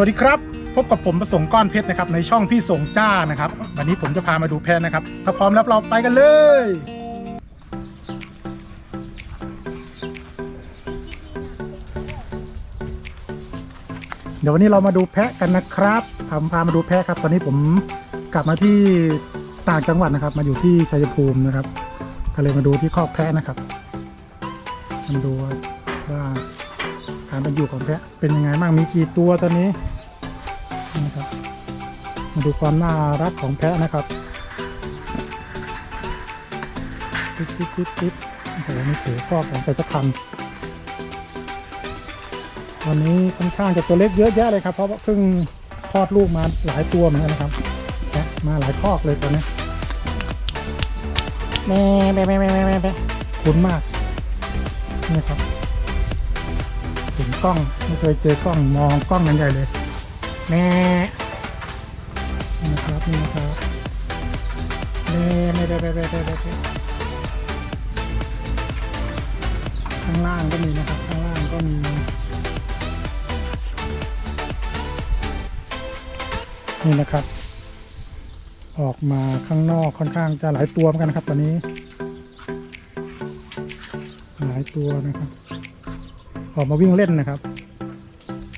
วัสดีครับ พบกับผมประสงค์ก้อนเพชรนะครับในช่องพี่สงจ้านะครับ วันนี้ผมจะพามาดูแพะนะครับ ถ้าพร้อมแล้วเราไปกันเลย เดี๋ยววันนี้เรามาดูแพะกันนะครับพาพามาดูแพะครับ ตอนนี้ผมกลับมาที่ต่างจังหวัดนะครับ มาอยู่ที่ชัยภูมินะครับก็เลยมาดูที่คอกแพะนะครับมาดูว่า การเป็นอยู่ของแพะเป็นยังไงบ้างมีกี่ตัวตอนนี้นะครับมาดูความน่ารักของแพะนะครับติ๊ดติ๊ดติ๊ดติ๊ดโอ้โหนี่ถือคอของใส่ตะคันวันนี้ค่อนข้างจะตัวเล็กเยอะแยะเลยครับ เพราะว่าเพิ่งคลอดลูกมาหลายตัวเหมือนกันนะครับแพะมาหลายคอกเลยตอนนี้แม่แม่แม่แม่แม่แม่คุ้นมากนี่ครับ กล้องไม่เคยเจอกล้องมองกล้องกันใหญ่เลยแม่นะครับนี่นะครับแม่ไม่ได้ไม่แม่ไม่แม่ข้างล่างก็มีนะครับข้างล่างก็มีนี่นะครับ ออกมาข้างนอกค่อนข้างจะหลายตัวเหมือนกันครับตอนนี้ หลายตัวนะครับ ออกมาวิ่งเล่นนะครับ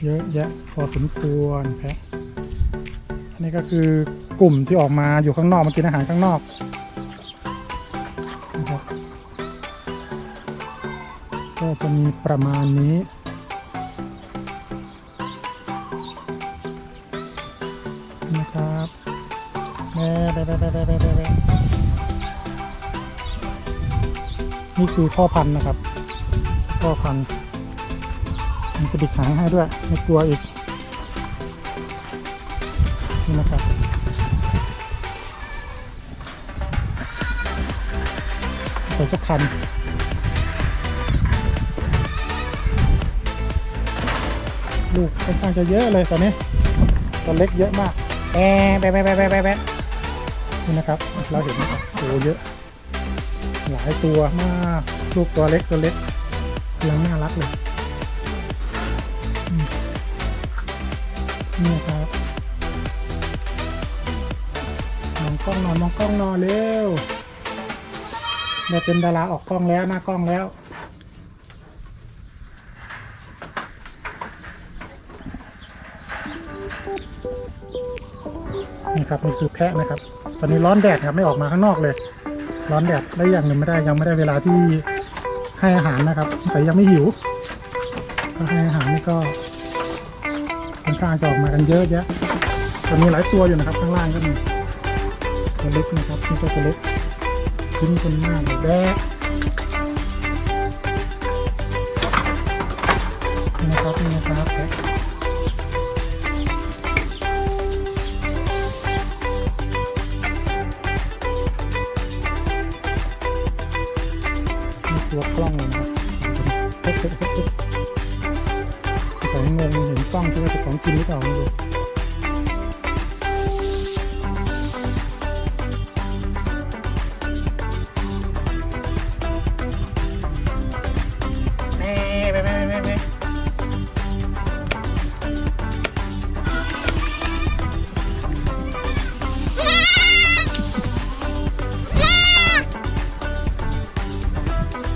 เยอะแยะพอสมควรแพะอันนี้ก็คือกลุ่มที่ออกมาอยู่ข้างนอกมากินอาหารข้างนอกนะก็จะมีประมาณนี้นะครับแม่แม่แม่แม่แม่แม่นี่คือพ่อพันธุ์นะครับ พ่อพันธุ์ มันจะบิดหางให้ด้วยไม่กลัวอีก นี่นะครับใส่สักคันลูกค่อนข้างจะเยอะเลยตอนนี้ตัวเล็กเยอะมากแบะแบะแบะแบะแบะแบะนี่นะครับ เราเห็นนะครับโอ้เยอะ หลายตัวมาก ลูกตัวเล็กตัวเล็กกำลังน่ารักเลย นี่ครับมองกล้องนอนมองกล้องนอนเร็วได้เป็นดาราออกกล้องแล้วหน้ากล้องแล้วนี่ครับนี่คือแพะนะครับ ตอนนี้ร้อนแดดครับไม่ออกมาข้างนอกเลย ร้อนแดดและอย่างหนึ่งไม่ได้ยังไม่ได้เวลาที่ให้อาหารนะครับแต่ยังไม่หิวก็ให้อาหารนี่ก็ ค่อนข้างจะออกมากันเยอะแยะตอนนี้หลายตัวอยู่นะครับข้างล่างก็มีตัวเล็กนะครับนี่ก็ตัวเล็กทิ้งคนมากแบะนี่นะครับนี่นะครับแพะนี่ตัวกล้องเลยนะครับ งงเห็นกล้องใช่ไหมแต่ของกินหรือเปล่าไม่รู้